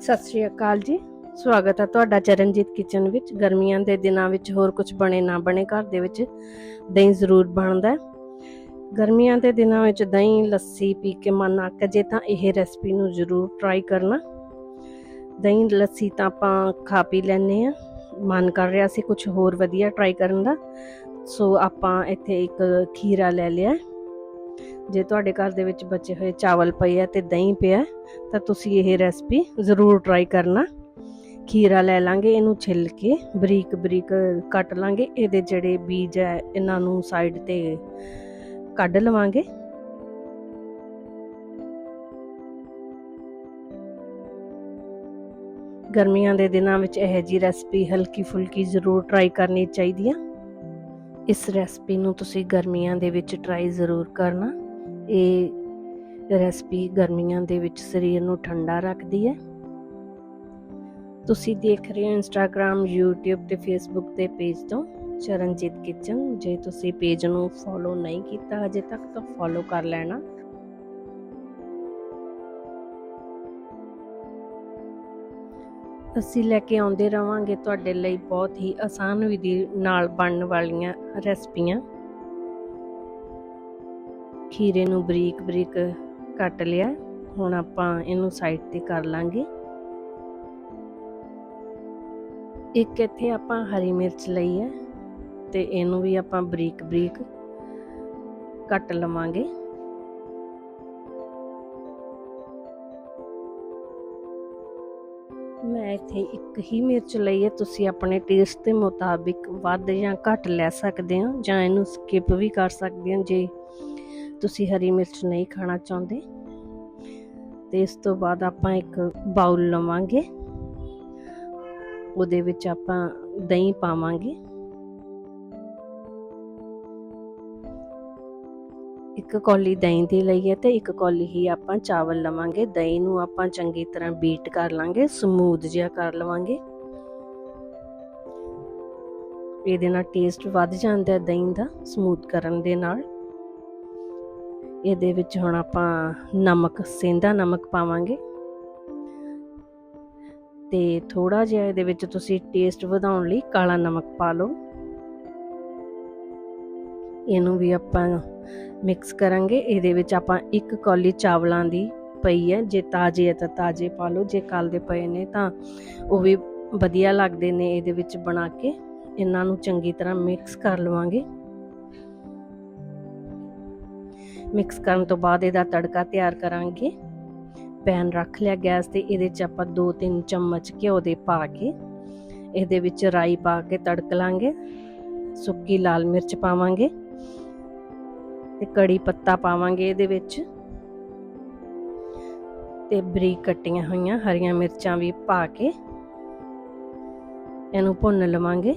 ਸਤਿ ਸ਼੍ਰੀ ਅਕਾਲ ਜੀ। ਸਵਾਗਤ ਹੈ ਤੁਹਾਡਾ ਚਰਨਜੀਤ ਕਿਚਨ ਵਿੱਚ। ਗਰਮੀਆਂ ਦੇ ਦਿਨਾਂ ਵਿੱਚ ਹੋਰ ਕੁਝ ਬਣੇ ਨਾ ਬਣੇ ਘਰ ਦੇ ਵਿੱਚ ਦਹੀਂ ਜ਼ਰੂਰ ਬਣਦਾ। ਗਰਮੀਆਂ ਦੇ ਦਿਨਾਂ ਵਿੱਚ ਦਹੀਂ, ਲੱਸੀ ਪੀ ਕੇ ਮਨ ਅੱਕ ਜੇ ਤਾਂ ਇਹ ਰੈਸਪੀ ਨੂੰ ਜ਼ਰੂਰ ਟਰਾਈ ਕਰਨਾ। ਦਹੀਂ, ਲੱਸੀ ਤਾਂ ਆਪਾਂ ਖਾ ਪੀ ਲੈਨੇ ਆ ਮਨ ਕਰ ਰਿਹਾ ਸੀ ਕੁਝ ਹੋਰ ਵਧੀਆ ਟਰਾਈ ਕਰਨ ਦਾ। ਸੋ ਆਪਾਂ ਇੱਥੇ ਇੱਕ ਖੀਰਾ ਲੈ ਲਿਆ। ਜੇ ਤੁਹਾਡੇ ਘਰ ਦੇ ਵਿੱਚ ਬਚੇ ਹੋਏ ਚਾਵਲ ਪਏ ਆ ਤੇ ਦਹੀਂ ਪਿਆ, ਤਾਂ ਤੁਸੀਂ ਇਹ ਰੈਸਪੀ ਜ਼ਰੂਰ ਟਰਾਈ ਕਰਨਾ। ਖੀਰਾ ਲੈ ਲਾਂਗੇ, ਇਹਨੂੰ ਛਿੱਲ ਕੇ ਬਰੀਕ ਬਰੀਕ ਕੱਟ ਲਾਂਗੇ, ਇਹਦੇ ਜਿਹੜੇ ਬੀਜ ਹੈ ਇਹਨਾਂ ਨੂੰ ਸਾਈਡ ਤੇ ਕੱਢ ਲਵਾਂਗੇ। ਗਰਮੀਆਂ ਦੇ ਦਿਨਾਂ ਵਿੱਚ ਇਹ ਜੀ ਰੈਸਪੀ ਹਲਕੀ ਫੁਲਕੀ ਜ਼ਰੂਰ ਟਰਾਈ ਕਰਨੀ ਚਾਹੀਦੀ ਆ। ਇਸ ਰੈਸਪੀ ਨੂੰ ਤੁਸੀਂ ਗਰਮੀਆਂ ਦੇ ਵਿੱਚ ਟਰਾਈ ਜ਼ਰੂਰ ਕਰਨਾ। ਇਹ ਰੈਸਪੀ ਗਰਮੀਆਂ ਦੇ ਵਿੱਚ ਸਰੀਰ ਨੂੰ ਠੰਡਾ ਰੱਖਦੀ ਹੈ। ਤੁਸੀਂ ਦੇਖ ਰਹੇ ਹੋ ਇੰਸਟਾਗ੍ਰam YouTube ਤੇ Facebook ਦੇ ਪੇਜ ਤੋਂ ਚਰਨਜੀਤ ਕਿਚਨ। ਜੇ ਤੁਸੀਂ ਪੇਜ ਨੂੰ ਫੋਲੋ ਨਹੀਂ ਕੀਤਾ ਅਜੇ ਤੱਕ ਤਾਂ ਫੋਲੋ ਕਰ ਲੈਣਾ। ਅਸੀਂ ਲੈ ਕੇ ਆਉਂਦੇ ਰਵਾਂਗੇ ਤੁਹਾਡੇ ਲਈ ਬਹੁਤ ਹੀ ਆਸਾਨ ਵਿਧੀ ਨਾਲ ਬਣਨ ਵਾਲੀਆਂ ਰੈਸਪੀਆਂ। ਖੀਰੇ ਨੂੰ ਬਰੀਕ ਬਰੀਕ ਕੱਟ ਲਿਆ। ਹੁਣ ਆਪਾਂ ਇਹਨੂੰ ਸਾਈਡ ਤੇ ਕਰ ਲਾਂਗੇ। ਇੱਕ ਇੱਥੇ ਆਪਾਂ ਹਰੀ ਮਿਰਚ ਲਈ ਹੈ ਤੇ ਇਹਨੂੰ ਵੀ ਆਪਾਂ ਬਰੀਕ ਬਰੀਕ ਕੱਟ ਲਵਾਂਗੇ। ਮੈਂ ਇੱਥੇ ਇੱਕ ਹੀ ਮਿਰਚ ਲਈ ਹੈ। ਤੁਸੀਂ ਆਪਣੇ ਟੇਸਟ ਦੇ ਮੁਤਾਬਿਕ ਵੱਧ ਜਾਂ ਘੱਟ ਲੈ ਸਕਦੇ ਹੋ ਜਾਂ ਇਹਨੂੰ ਸਕਿਪ ਵੀ ਕਰ ਸਕਦੇ ਹੋ ਜੇ ਤੁਸੀਂ ਹਰੀ ਮਿਰਚ ਨਹੀਂ ਖਾਣਾ ਚਾਹੁੰਦੇ। ਤੇ ਇਸ ਤੋਂ ਬਾਅਦ ਆਪਾਂ ਇੱਕ ਬਾਉਲ ਲਵਾਂਗੇ। ਉਹਦੇ ਵਿੱਚ ਆਪਾਂ ਦਹੀਂ ਪਾਵਾਂਗੇ। ਇੱਕ ਕੌਲੀ ਦਹੀਂ ਦੀ ਲਈ ਹੈ ਤੇ ਇੱਕ ਕੌਲੀ ਹੀ ਆਪਾਂ ਚਾਵਲ ਲਵਾਂਗੇ। ਦਹੀਂ ਨੂੰ ਆਪਾਂ ਚੰਗੀ ਤਰ੍ਹਾਂ ਬੀਟ ਕਰ ਲਾਂਗੇ ਸਮੂਥ ਜਿਹਾ ਕਰ ਲਵਾਂਗੇ। ਇਹਦੇ ਨਾਲ ਟੇਸਟ ਵੱਧ ਜਾਂਦਾ ਹੈ ਦਹੀਂ ਦਾ ਸਮੂਥ ਕਰਨ ਦੇ ਨਾਲ। ਇਹਦੇ ਵਿੱਚ ਹੁਣ ਆਪਾਂ ਨਮਕ ਸੇਂਦਾ ਨਮਕ ਪਾਵਾਂਗੇ। ਤੇ ਥੋੜਾ ਜਿਹਾ ਇਹਦੇ ਵਿੱਚ ਤੁਸੀਂ ਟੇਸਟ ਵਧਾਉਣ ਲਈ ਕਾਲਾ ਨਮਕ ਪਾ ਲਓ। ਇਹਨੂੰ ਵੀ ਆਪਾਂ ਮਿਕਸ ਕਰਾਂਗੇ। ਇਹਦੇ ਵਿੱਚ ਆਪਾਂ ਇੱਕ ਕੌਲੀ ਚਾਵਲਾਂ ਦੀ ਪਈ ਹੈ। ਜੇ ਤਾਜ਼ੇ ਹੈ ਤਾਂ ਤਾਜ਼ੇ ਪਾ ਲਓ। ਜੇ ਕੱਲ ਦੇ ਪਏ ਨੇ ਤਾਂ ਉਹ ਵੀ ਵਧੀਆ ਲੱਗਦੇ ਨੇ ਇਹਦੇ ਵਿੱਚ ਬਣਾ ਕੇ। ਇਹਨਾਂ ਨੂੰ ਚੰਗੀ ਤਰ੍ਹਾਂ ਮਿਕਸ ਕਰ ਲਵਾਂਗੇ। ਮਿਕਸ ਕਰਨ ਤੋਂ ਬਾਅਦ ਇਹਦਾ ਤੜਕਾ ਤਿਆਰ ਕਰਾਂਗੇ। ਪੈਨ ਰੱਖ ਲਿਆ ਗੈਸ ਤੇ। ਇਹਦੇ 'ਚ ਆਪਾਂ 2-3 ਚਮਚ ਘਿਓ ਦੇ ਪਾ ਕੇ ਇਹਦੇ ਵਿੱਚ ਰਾਈ ਪਾ ਕੇ ਤੜਕ ਲਾਂਗੇ। ਸੁੱਕੀ ਲਾਲ ਮਿਰਚ ਪਾਵਾਂਗੇ। ਤੇ ਕੜੀ ਪੱਤਾ ਪਾਵਾਂਗੇ ਇਹਦੇ ਵਿੱਚ। ਤੇ ਬਰੀਕ ਕੱਟੀਆਂ ਹੋਈਆਂ ਹਰੀਆਂ ਮਿਰਚਾਂ ਵੀ ਪਾ ਕੇ ਇਹਨੂੰ ਭੁੰਨ ਲਵਾਂਗੇ।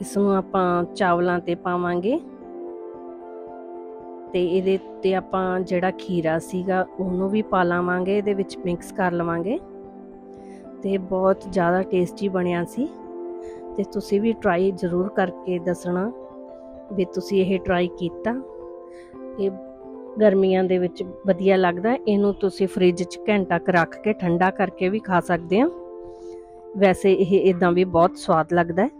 ਇਸ ਨੂੰ ਆਪਾਂ ਚਾਵਲਾਂ ਤੇ ਪਾਵਾਂਗੇ। ਤੇ ਇਹਦੇ ਤੇ ਆਪਾਂ ਜਿਹੜਾ ਖੀਰਾ ਸੀਗਾ ਉਹਨੂੰ ਵੀ ਪਾ ਲਾਵਾਂਗੇ, ਇਹਦੇ ਵਿੱਚ ਮਿਕਸ ਕਰ ਲਵਾਂਗੇ। ਤੇ ਬਹੁਤ ਜ਼ਿਆਦਾ ਟੇਸਟੀ ਬਣਿਆ ਸੀ। ਤੇ ਤੁਸੀਂ ਵੀ ਟਰਾਈ ਜ਼ਰੂਰ ਕਰਕੇ ਦੱਸਣਾ ਵੀ ਤੁਸੀਂ ਇਹ ਟਰਾਈ ਕੀਤਾ। ਇਹ ਗਰਮੀਆਂ ਦੇ ਵਿੱਚ ਵਧੀਆ ਲੱਗਦਾ। ਇਹਨੂੰ ਤੁਸੀਂ ਫ੍ਰਿਜ 'ਚ ਘੰਟਾ ਕੁ ਰੱਖ ਕੇ ਠੰਡਾ ਕਰਕੇ ਵੀ ਖਾ ਸਕਦੇ ਹੋ ਵੈਸੇ ਇਹ ਇਦਾਂ ਵੀ ਬਹੁਤ ਸਵਾਦ ਲੱਗਦਾ ਹੈ।